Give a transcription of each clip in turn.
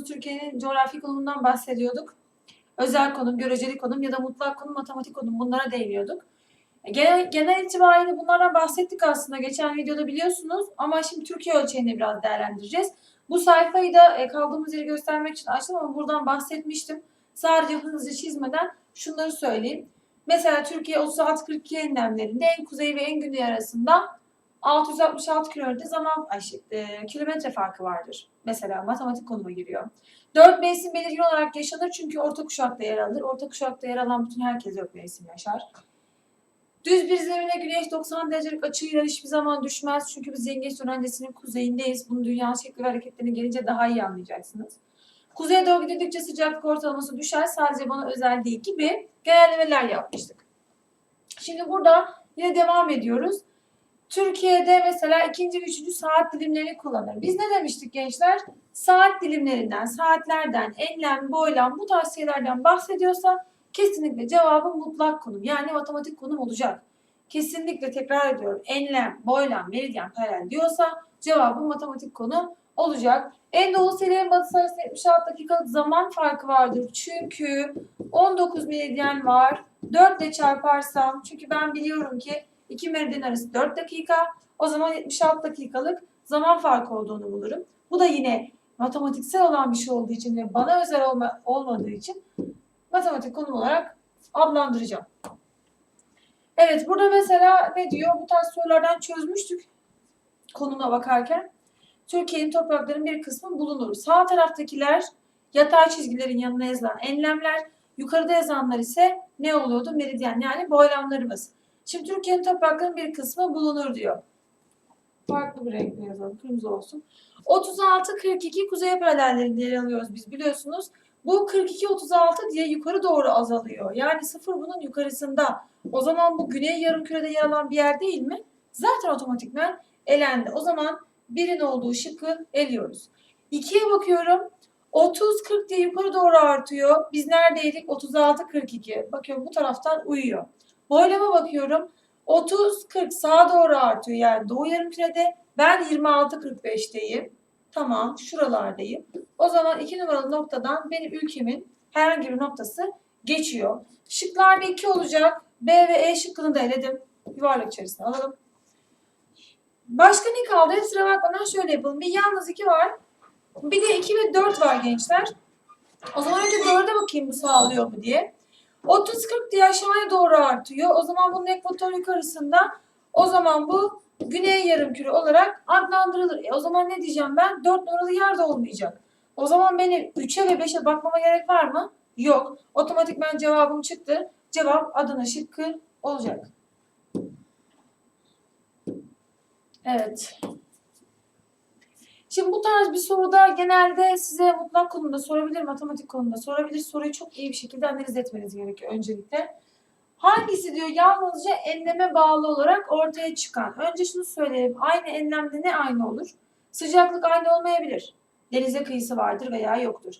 biliyorsunuz Türkiye'nin coğrafi konumundan bahsediyorduk. Özel konum, göreceli konum ya da mutlak konum, matematik konum bunlara değiniyorduk. Genel, genel itibariyle bunlardan bahsettik aslında geçen videoda biliyorsunuz ama şimdi Türkiye ölçeğinde biraz değerlendireceğiz. Bu sayfayı da e, kaldığımız yeri göstermek için açtım ama buradan bahsetmiştim. Sadece hızlıca çizmeden şunları söyleyeyim. Mesela Türkiye 36-42 enlemlerinde en kuzey ve en güney arasında 666 kilometre zaman ay şey, e, kilometre farkı vardır. Mesela matematik konuma giriyor. Dört mevsim belirgin olarak yaşanır çünkü orta kuşakta yer alır. Orta kuşakta yer alan bütün herkes dört mevsim yaşar. Düz bir zemine güneş 90 derecelik açıyla hiçbir zaman düşmez. Çünkü biz yengeç dönencesinin kuzeyindeyiz. Bunu dünyanın şekli ve hareketlerine gelince daha iyi anlayacaksınız. Kuzeye doğru gidildikçe sıcaklık ortalaması düşer. Sadece bana özel değil gibi genellemeler yapmıştık. Şimdi burada yine devam ediyoruz. Türkiye'de mesela ikinci ve üçüncü saat dilimlerini kullanır. Biz ne demiştik gençler? Saat dilimlerinden, saatlerden, enlem, boylam bu tarz şeylerden bahsediyorsa kesinlikle cevabı mutlak konum yani matematik konum olacak. Kesinlikle tekrar ediyorum. Enlem, boylam, meridyen, paralel diyorsa cevabı matematik konu olacak. En doğusu ile en batısı arasında 76 dakikalık zaman farkı vardır. Çünkü 19 meridyen var. 4 ile çarparsam çünkü ben biliyorum ki iki meridyen arası 4 dakika. O zaman 76 dakikalık zaman farkı olduğunu bulurum. Bu da yine matematiksel olan bir şey olduğu için ve bana özel olma, olmadığı için matematik konum olarak adlandıracağım. Evet burada mesela ne diyor? Bu tarz sorulardan çözmüştük konuma bakarken. Türkiye'nin topraklarının bir kısmı bulunur. Sağ taraftakiler yatay çizgilerin yanına yazılan enlemler, yukarıda yazanlar ise ne oluyordu? Meridyen yani boylamlarımız. Şimdi Türkiye'nin topraklarının bir kısmı bulunur diyor. Farklı bir renkle yazalım. Kırmızı olsun. 36-42 kuzey paralellerinde yer alıyoruz biz biliyorsunuz. Bu 42-36 diye yukarı doğru azalıyor. Yani sıfır bunun yukarısında. O zaman bu güney yarımkürede yer alan bir yer değil mi? Zaten otomatikmen elendi. O zaman birin olduğu şıkkı eliyoruz. 2'ye bakıyorum. 30-40 diye yukarı doğru artıyor. Biz neredeydik? 36-42. Bakıyorum bu taraftan uyuyor. Boylama bakıyorum. 30-40 sağa doğru artıyor. Yani doğu yarımkürede. Ben 26-45'teyim. Tamam şuralardayım. O zaman 2 numaralı noktadan benim ülkemin herhangi bir noktası geçiyor. Şıklarda 2 olacak. B ve E şıkkını da eledim. Yuvarlak içerisine alalım. Başka ne kaldı? Sıra bakmadan şöyle yapalım. Bir yalnız 2 var. Bir de 2 ve 4 var gençler. O zaman önce 4'e bakayım bu sağlıyor mu diye. 30-40 diye aşağıya doğru artıyor. O zaman bunun ekvator yukarısında. O zaman bu güney yarımküre olarak adlandırılır. E o zaman ne diyeceğim ben? 4 numaralı yer de olmayacak. O zaman benim 3'e ve 5'e bakmama gerek var mı? Yok. Otomatikman cevabım çıktı. Cevap Adana şıkkı olacak. Evet. Şimdi bu tarz bir soruda genelde size mutlak konumda sorabilir, matematik konumda sorabilir. Soruyu çok iyi bir şekilde analiz etmeniz gerekiyor öncelikle. Hangisi diyor yalnızca enleme bağlı olarak ortaya çıkan. Önce şunu söyleyelim. Aynı enlemde ne aynı olur? Sıcaklık aynı olmayabilir. Denize kıyısı vardır veya yoktur.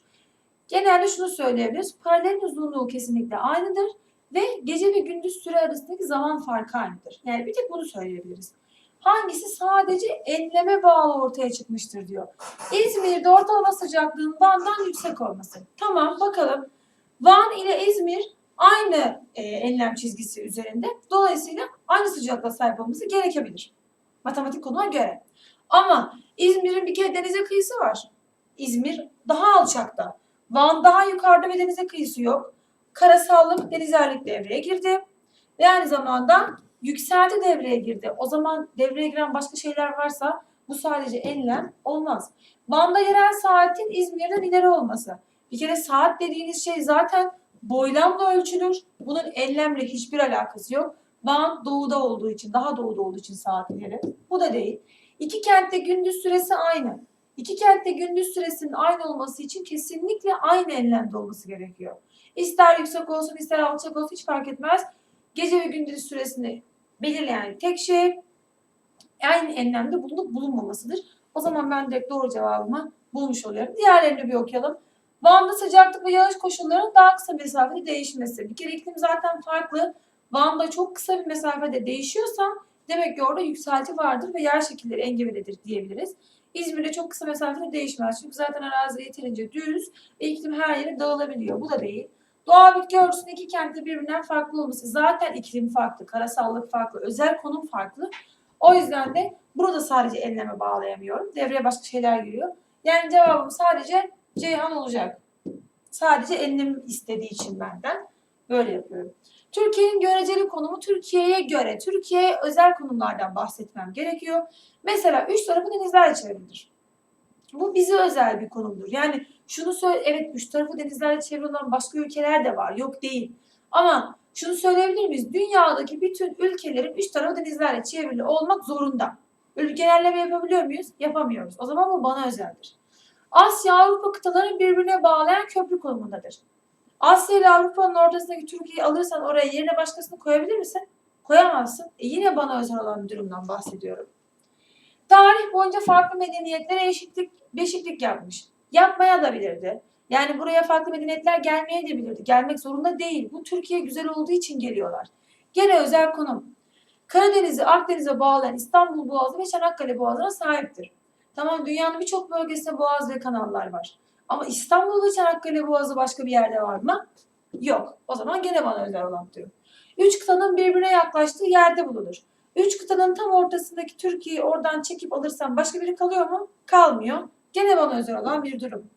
Genelde şunu söyleyebiliriz. Paralelin uzunluğu kesinlikle aynıdır ve gece ve gündüz süre arasındaki zaman farkı aynıdır. Yani bir tek bunu söyleyebiliriz. Hangisi sadece enleme bağlı ortaya çıkmıştır diyor. İzmir'de ortalama sıcaklığın Van'dan yüksek olması. Tamam bakalım. Van ile İzmir aynı e, enlem çizgisi üzerinde. Dolayısıyla aynı sıcaklığa sahip olması gerekebilir. Matematik konuna göre. Ama İzmir'in bir kere denize kıyısı var. İzmir daha alçakta. Van daha yukarıda ve denize kıyısı yok. Karasallık, denizerlik devreye girdi. Ve aynı zamanda yükselti devreye girdi. O zaman devreye giren başka şeyler varsa bu sadece enlem olmaz. Van'da yerel saatin İzmir'den ileri olması. Bir kere saat dediğiniz şey zaten boylamla ölçülür. Bunun enlemle hiçbir alakası yok. Van doğuda olduğu için, daha doğuda olduğu için saatleri. Bu da değil. İki kentte gündüz süresi aynı. İki kentte gündüz süresinin aynı olması için kesinlikle aynı enlemde olması gerekiyor. İster yüksek olsun ister alçak olsun hiç fark etmez. Gece ve gündüz süresini belirleyen tek şey aynı enlemde bulunup bulunmamasıdır. O zaman ben direkt doğru cevabımı bulmuş oluyorum. Diğerlerini bir okuyalım. Van'da sıcaklık ve yağış koşullarının daha kısa mesafede değişmesi. Bir kere iklim zaten farklı. Van'da çok kısa bir mesafede değişiyorsa demek ki orada yükselti vardır ve yer şekilleri engebelidir diyebiliriz. İzmir'de çok kısa mesafede değişmez. Çünkü zaten arazi yeterince düz iklim her yere dağılabiliyor. Bu da değil. Doğal bitki örtüsünün iki kentte birbirinden farklı olması. Zaten iklim farklı, karasallık farklı, özel konum farklı. O yüzden de burada sadece enleme bağlayamıyorum. Devreye başka şeyler giriyor. Yani cevabım sadece Ceyhan olacak. Sadece enlem istediği için benden böyle yapıyorum. Türkiye'nin göreceli konumu Türkiye'ye göre, Türkiye'ye özel konumlardan bahsetmem gerekiyor. Mesela üç tarafı denizlerle çevrilidir. Bu bize özel bir konumdur. Yani şunu söyle, evet üç tarafı denizlerle çevrili olan başka ülkeler de var. Yok değil. Ama şunu söyleyebilir miyiz? Dünyadaki bütün ülkelerin üç tarafı denizlerle çevrili olmak zorunda. Böyle genelleme yapabiliyor muyuz? Yapamıyoruz. O zaman bu bana özeldir. Asya Avrupa kıtalarını birbirine bağlayan köprü konumundadır. Asya ile Avrupa'nın ortasındaki Türkiye'yi alırsan oraya yerine başkasını koyabilir misin? Koyamazsın. E yine bana özel olan bir durumdan bahsediyorum. Tarih boyunca farklı medeniyetlere eşitlik, beşiklik yapmış. Yapmaya da bilirdi. Yani buraya farklı medeniyetler gelmeye de bilirdi. Gelmek zorunda değil. Bu Türkiye güzel olduğu için geliyorlar. Gene özel konum. Karadeniz'i Akdeniz'e bağlayan İstanbul Boğazı ve Çanakkale Boğazı'na sahiptir. Tamam dünyanın birçok bölgesinde boğaz ve kanallar var. Ama İstanbul ve Çanakkale Boğazı başka bir yerde var mı? Yok. O zaman gene bana özel olan diyorum. Üç kıtanın birbirine yaklaştığı yerde bulunur. Üç kıtanın tam ortasındaki Türkiye'yi oradan çekip alırsam başka biri kalıyor mu? Kalmıyor. Gene bana özel olan bir durum.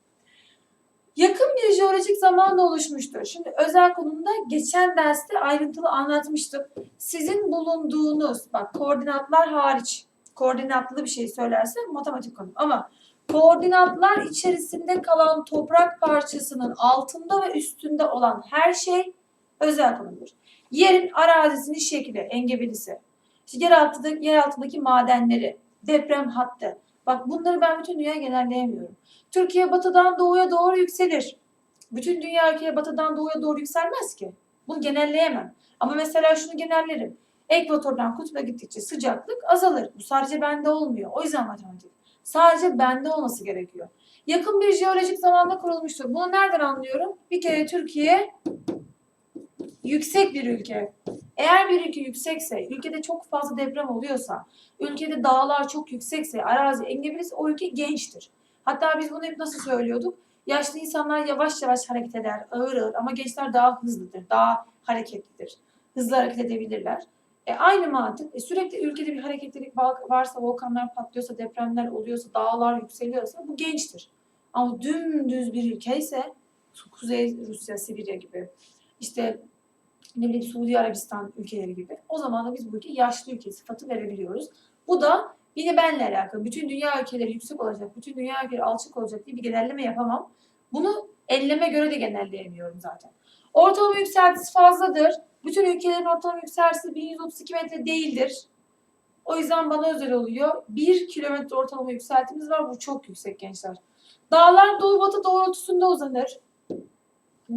Yakın bir jeolojik zamanda oluşmuştur. Şimdi özel konumda geçen derste ayrıntılı anlatmıştım. Sizin bulunduğunuz, bak koordinatlar hariç, koordinatlı bir şey söylerse matematik konu. Ama koordinatlar içerisinde kalan toprak parçasının altında ve üstünde olan her şey özel konumdur. Yerin arazisinin şekli, engebelisi, işte yer, altında, yer altındaki madenleri, deprem hattı. Bak bunları ben bütün dünyaya genelleyemiyorum. Türkiye batıdan doğuya doğru yükselir. Bütün dünya ülkeye batıdan doğuya doğru yükselmez ki. Bunu genelleyemem. Ama mesela şunu genellerim. Ekvatordan kutba gittikçe sıcaklık azalır. Bu sadece bende olmuyor. O yüzden matematik. Sadece bende olması gerekiyor. Yakın bir jeolojik zamanda kurulmuştur. Bunu nereden anlıyorum? Bir kere Türkiye yüksek bir ülke. Eğer bir ülke yüksekse, ülkede çok fazla deprem oluyorsa, ülkede dağlar çok yüksekse, arazi engebeliyse o ülke gençtir. Hatta biz bunu hep nasıl söylüyorduk? Yaşlı insanlar yavaş yavaş hareket eder, ağır ağır ama gençler daha hızlıdır, daha hareketlidir. Hızlı hareket edebilirler. E, aynı mantık. E, sürekli ülkede bir hareketlilik varsa, volkanlar patlıyorsa, depremler oluyorsa, dağlar yükseliyorsa bu gençtir. Ama dümdüz bir ülke ise Kuzey Rusya, Sibirya gibi işte ne bileyim Suudi Arabistan ülkeleri gibi. O zaman da biz bu ülke yaşlı ülke sıfatı verebiliyoruz. Bu da yine benle alakalı. Bütün dünya ülkeleri yüksek olacak, bütün dünya ülkeleri alçak olacak diye bir genelleme yapamam. Bunu elleme göre de genelleyemiyorum zaten. Ortalama yükseltisi fazladır. Bütün ülkelerin ortalama yükseltisi 1132 metre değildir. O yüzden bana özel oluyor. 1 kilometre ortalama yükseltimiz var. Bu çok yüksek gençler. Dağlar doğu batı doğrultusunda uzanır.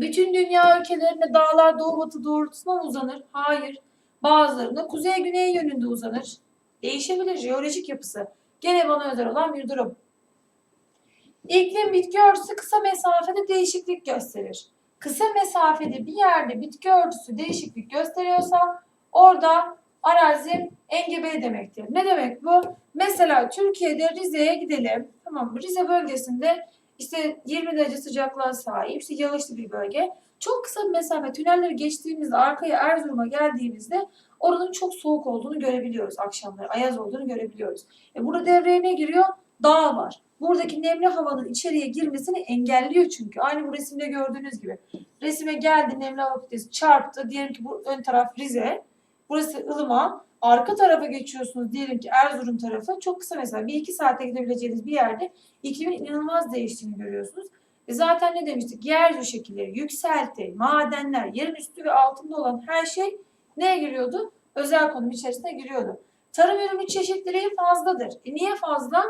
Bütün dünya ülkelerinde dağlar doğu batı doğrultusuna uzanır. Hayır. Bazılarında kuzey güney yönünde uzanır. Değişebilir jeolojik yapısı. Gene bana özel olan bir durum. İklim bitki örtüsü kısa mesafede değişiklik gösterir. Kısa mesafede bir yerde bitki örtüsü değişiklik gösteriyorsa orada arazi engebeli demektir. Ne demek bu? Mesela Türkiye'de Rize'ye gidelim. Tamam mı? Rize bölgesinde işte 20 derece sıcaklığa sahip, işte yağışlı bir bölge. Çok kısa bir mesafe tünelleri geçtiğimizde, arkaya Erzurum'a geldiğimizde oranın çok soğuk olduğunu görebiliyoruz akşamları. Ayaz olduğunu görebiliyoruz. E burada devreye ne giriyor? Dağ var. Buradaki nemli havanın içeriye girmesini engelliyor çünkü. Aynı bu resimde gördüğünüz gibi. Resime geldi nemli hava kütlesi çarptı. Diyelim ki bu ön taraf Rize. Burası ılıman. Arka tarafa geçiyorsunuz diyelim ki Erzurum tarafı. Çok kısa mesela bir iki saate gidebileceğiniz bir yerde iklimin inanılmaz değiştiğini görüyorsunuz. E zaten ne demiştik? Yeryüzü şekilleri, yükselti, madenler, yerin üstü ve altında olan her şey neye giriyordu? Özel konum içerisine giriyordu. Tarım ürünü çeşitliliği fazladır. E niye fazla?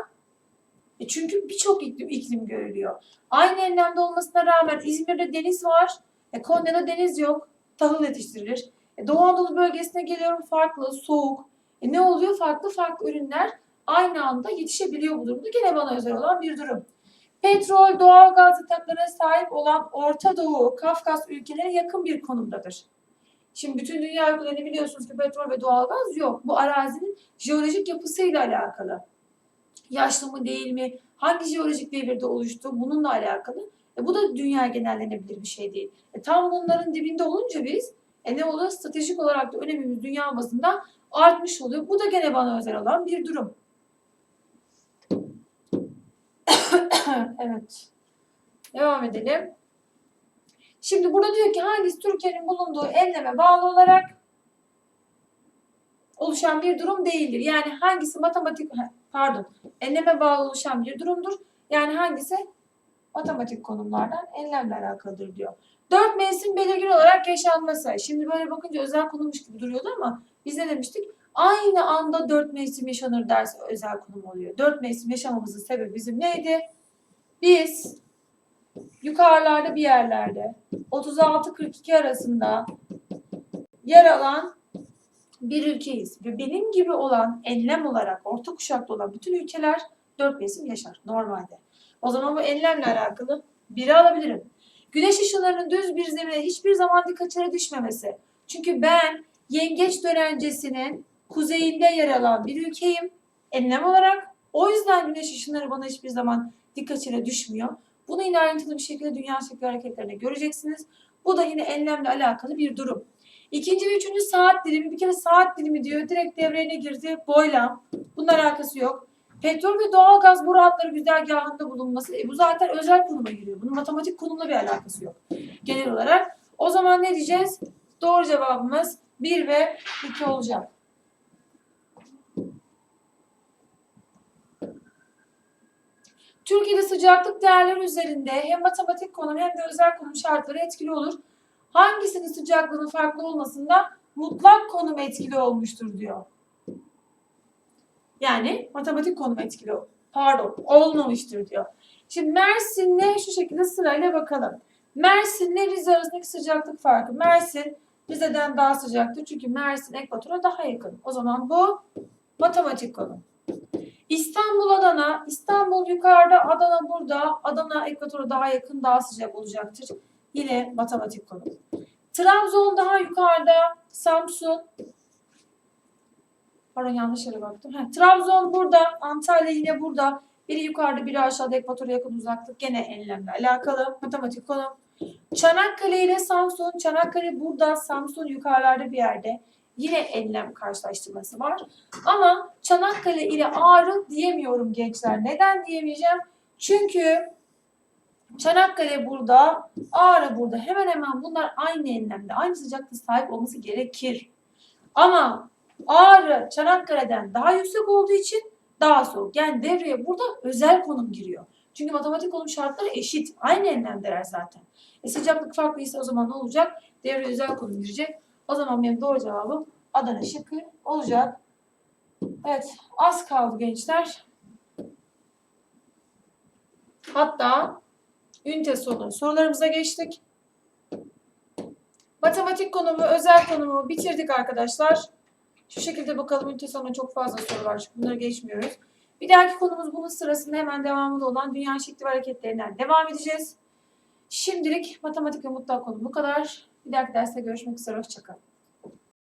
E çünkü birçok iklim, iklim görülüyor. Aynı enlemde olmasına rağmen İzmir'de deniz var. E Konya'da deniz yok. Tahıl yetiştirilir. E Doğu Anadolu bölgesine geliyorum farklı, soğuk. E ne oluyor? Farklı farklı ürünler aynı anda yetişebiliyor bu durumda. Gene bana özel olan bir durum. Petrol, doğal gaz yataklarına sahip olan Orta Doğu, Kafkas ülkeleri yakın bir konumdadır. Şimdi bütün dünya ülkelerinde biliyorsunuz ki petrol ve doğal gaz yok. Bu arazinin jeolojik yapısıyla alakalı. Yaşlı mı değil mi? Hangi jeolojik devirde oluştu? Bununla alakalı. E, bu da dünya genellenebilir bir şey değil. E, tam bunların dibinde olunca biz e, ne oluyor? Stratejik olarak da önemimiz dünya bazında artmış oluyor. Bu da gene bana özel olan bir durum. evet. Devam edelim. Şimdi burada diyor ki hangisi Türkiye'nin bulunduğu enleme bağlı olarak oluşan bir durum değildir. Yani hangisi matematik pardon enleme bağlı oluşan bir durumdur. Yani hangisi matematik konumlardan enlemle alakalıdır diyor. Dört mevsim belirgin olarak yaşanması. Şimdi böyle bakınca özel konummuş gibi duruyordu ama biz ne demiştik? Aynı anda dört mevsim yaşanır derse özel konum oluyor. Dört mevsim yaşamamızın sebebi bizim neydi? Biz yukarılarda bir yerlerde 36-42 arasında yer alan bir ülkeyiz. Ve benim gibi olan enlem olarak orta kuşakta olan bütün ülkeler dört mevsim yaşar normalde. O zaman bu enlemle alakalı biri alabilirim. Güneş ışınlarının düz bir zemine hiçbir zaman dik açıya düşmemesi. Çünkü ben yengeç dönencesinin kuzeyinde yer alan bir ülkeyim enlem olarak. O yüzden güneş ışınları bana hiçbir zaman dik açıyla düşmüyor. Bunu yine ayrıntılı bir şekilde dünya şekli hareketlerinde göreceksiniz. Bu da yine enlemle alakalı bir durum. İkinci ve üçüncü saat dilimi bir kere saat dilimi diyor. Direkt devreye girdi? Boylam. Bunun alakası yok. Petrol ve doğalgaz boru hatları güzergahında bulunması. E bu zaten özel konuma giriyor. Bunun matematik konumla bir alakası yok. Genel olarak. O zaman ne diyeceğiz? Doğru cevabımız 1 ve 2 olacak. Türkiye'de sıcaklık değerleri üzerinde hem matematik konum hem de özel konum şartları etkili olur. Hangisinin sıcaklığının farklı olmasında mutlak konum etkili olmuştur diyor. Yani matematik konum etkili pardon olmamıştır diyor. Şimdi Mersin'le şu şekilde sırayla bakalım. Mersin'le Rize arasındaki sıcaklık farkı. Mersin Rize'den daha sıcaktır. Çünkü Mersin ekvatora daha yakın. O zaman bu matematik konum. İstanbul Adana, İstanbul yukarıda, Adana burada. Adana ekvatora daha yakın, daha sıcak olacaktır. Yine matematik konu. Trabzon daha yukarıda, Samsun. Pardon yanlış yere baktım. Heh, Trabzon burada, Antalya yine burada. Biri yukarıda, biri aşağıda ekvatora yakın uzaklık. Gene enlemle alakalı. Matematik konu. Çanakkale ile Samsun. Çanakkale burada, Samsun yukarılarda bir yerde. Yine enlem karşılaştırması var. Ama Çanakkale ile Ağrı diyemiyorum gençler. Neden diyemeyeceğim? Çünkü Çanakkale burada, Ağrı burada. Hemen hemen bunlar aynı enlemde, aynı sıcaklığa sahip olması gerekir. Ama Ağrı Çanakkale'den daha yüksek olduğu için daha soğuk. Yani devreye burada özel konum giriyor. Çünkü matematik konum şartları eşit. Aynı enlemdeler zaten. E sıcaklık farklıysa o zaman ne olacak? Devreye özel konum girecek. O zaman benim doğru cevabım Adana şıkkı olacak. Evet az kaldı gençler. Hatta ünite sonu sorularımıza geçtik. Matematik konumu, özel konumu bitirdik arkadaşlar. Şu şekilde bakalım ünite sonuna çok fazla soru var çünkü bunları geçmiyoruz. Bir dahaki konumuz bunun sırasında hemen devamında olan dünya şekli ve hareketlerinden devam edeceğiz. Şimdilik matematik ve mutlak konu bu kadar. Bir dahaki derste görüşmek üzere. Hoşçakalın.